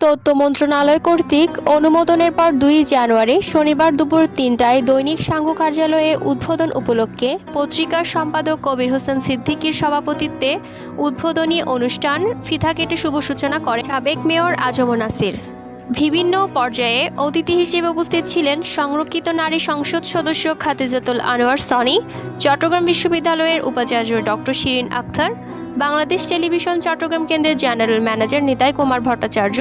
তথ্য মন্ত্রণালয় কর্তৃক অনুমোদনের পর দুই জানুয়ারি শনিবার দুপুর তিনটায় দৈনিক সাংঘ কার্যালয়ে উদ্বোধন উপলক্ষে পত্রিকার সম্পাদক কবির হোসেন সিদ্দিকীর সভাপতিত্বে উদ্বোধনী অনুষ্ঠান ফিথা কেটে শুভ সূচনা করে সাবেক মেয়র আজম নাসির। বিভিন্ন পর্যায়ে অতিথি হিসেবে উপস্থিত ছিলেন সংরক্ষিত নারী সংসদ সদস্য খাতিজাতুল আনোয়ার সনি, চট্টগ্রাম বিশ্ববিদ্যালয়ের উপাচার্য ডক্টর শিরিন আখতার বাংলাদেশ টেলিভিশন চট্টগ্রাম কেন্দ্রের জেনারেল ম্যানেজার নিতাই কুমার ভট্টাচার্য,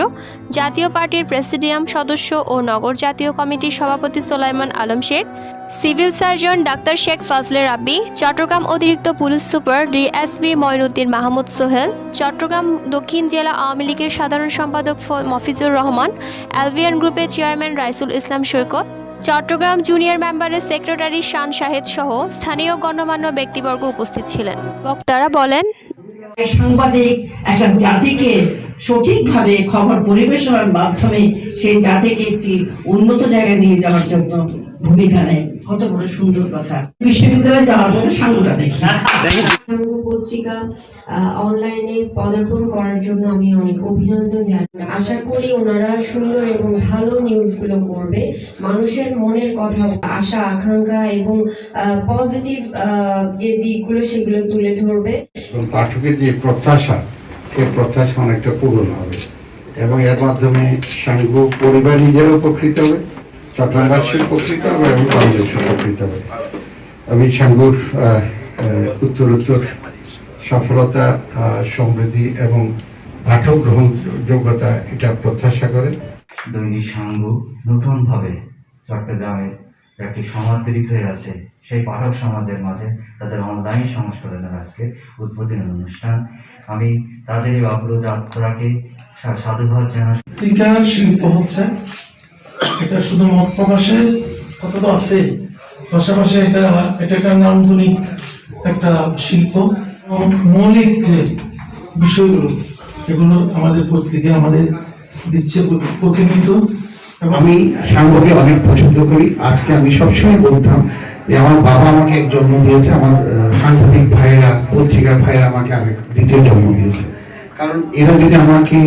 জাতীয় পার্টির প্রেসিডিয়াম সদস্য ও নগর জাতীয় কমিটির সভাপতি সোলাইমান আলম শেখ, সিভিল সার্জন ডাক্তার শেখ ফাজলে রাব্বি, চট্টগ্রাম অতিরিক্ত police super DSB Mainuddin Mahmud Sohel, Chattogram দক্ষিণ জেলা আওয়ামী লীগের সাধারণ সম্পাদক মফিজুর রহমান, অ্যালভিয়ান গ্রুপের চেয়ারম্যান রাইসুল ইসলাম সৈকত, চট্টগ্রাম জুনিয়র মেম্বারের সেক্রেটারি শান শাহেদ সহ স্থানীয় গণ্যমান্য ব্যক্তিবর্গ উপস্থিত ছিলেন। বক্তারা বলেন সাংবাদিক, একটা জাতিকে সঠিকভাবে খবর পরিবেশনার মাধ্যমে সেই জাতিকে একটি উন্নত জায়গায় নিয়ে যাওয়ার জন্য ভূমিকা নেয়। কত বড় সুন্দর কথা। বিশ্ববিদ্যালয়ে যাওয়ার পথে সাঙ্গুটা দেখি। পত্রিকা অনলাইনে পদার্পণ করার জন্য আমি অনেক অভিনন্দন জানাই। আশা করি ওনারা সুন্দর এবং ভালো নিউজগুলো করবে। মানুষের মনের কথা, আশা, আকাঙ্ক্ষা এবং পজিটিভ যে দিকগুলো সেগুলো তুলে ধরবে। এবং পাঠকের যে প্রত্যাশা সেই প্রত্যাশা অনেকটা পূরণ হবে। এবং এর মাধ্যমে সাংঘ পরিবার নিজের উপকৃত হবে চট্টগ্রামবাসী উপকৃত হবে এবং বাংলাদেশ উপকৃত হবে। আমি সাংঘুর উত্তর উত্তর সফলতা সমৃদ্ধি এবং পাঠক গ্রহণযোগ্যতা এটা প্রত্যাশা করে। দৈনিক সাঙ্গ নতুনভাবে চট্টগ্রামে একটি সমাদৃত হয়ে আছে, সেই পাঠক সমাজের মাঝে তাদের অনলাইন সংস্করণের আজকে উদ্বোধন অনুষ্ঠান। আমি তাদের এই অগ্রযাত্রাকে সাধুবাদ জানাচ্ছি। পত্রিকা শিল্প হচ্ছে, এটা শুধু মত প্রকাশের কথা তো আছে? পাশাপাশি এটা এটা একটা নান্দনিক একটা শিল্প। মৌলিক যে বিষয়গুলো, এগুলো আমাদের পত্রিকা আমাদের দিচ্ছে প্রতি- প্রতিনিয়ত। আমি সাঙ্গকে অনেক পছন্দ করি। আজকে আমি সবসময় বলতাম যে আমার বাবা আমাকে এক জন্ম দিয়েছে, আমার সাংবাদিক ভাইয়েরা, পত্রিকার ভাইয়েরা আমাকে আরেক দ্বিতীয় জন্ম দিয়েছে। কারণ এরা যদি আমাকে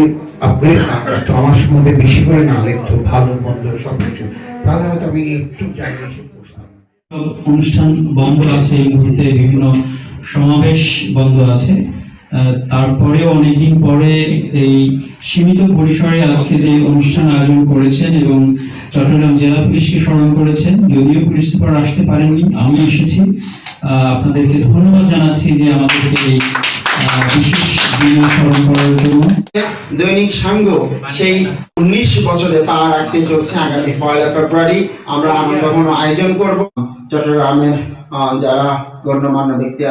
আপগ্রেড না করতো, আমার সম্বন্ধে বেশি করে না লিখতো, ভালো, মন্দ সবকিছু, তাহলে হয়তো আমি একটু জায়গায় এসে। অনুষ্ঠান বন্ধ আছে এই মুহূর্তে, বিভিন্ন সমাবেশ বন্ধ আছে। আহ, তারপরেও অনেকদিন পরে এই সীমিত পরিসরে আজকে যে অনুষ্ঠান আয়োজন করেছেন এবং চট্টগ্রাম জেলা পুলিশকে স্মরণ করেছেন যদিও পুলিশ সুপার আসতে পারেননি আমি এসেছি। আপনাদেরকে ধন্যবাদ জানাচ্ছি যে আমাদেরকে এই বিশেষ দিনে স্মরণ দৈনিক সাঙ্গ সেই উনিশ বছরে পা রাখতে চলছে আগামী পয়লা ফেব্রুয়ারি। আমরা আনন্দঘন আয়োজন করব। চট্টগ্রামের যারা গণ্যমান্য ব্যক্তি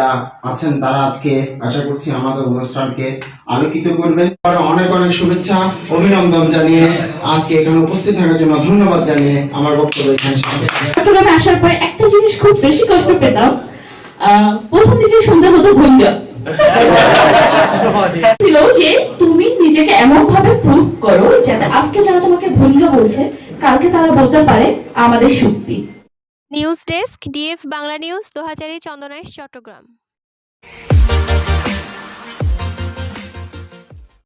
আছেন, তারা আজকে আশা করছি আমাদের অনুষ্ঠানকে আলোকিত করবেন। অনেক অনেক শুভেচ্ছা, অভিনন্দন জানিয়ে আজকে এখানে উপস্থিত থাকার জন্য ধন্যবাদ জানিয়ে আমার বক্তব্য এখানে চট্টগ্রামে আসার পরে একটা জিনিস খুব বেশি কষ্ট পেতাম প্রথম দিকে শুনতে হতো ভৈঙ্গা ছিল যে তুমি নিজেকে এমন ভাবে প্রুভ করো যাতে আজকে যারা তোমাকে ভৈঙ্গা বলছে, কালকে তারা বলতে পারে আমাদের শক্তি। News desk DF Bangla news দু হাজারি চন্দনাইশ চট্টগ্রাম।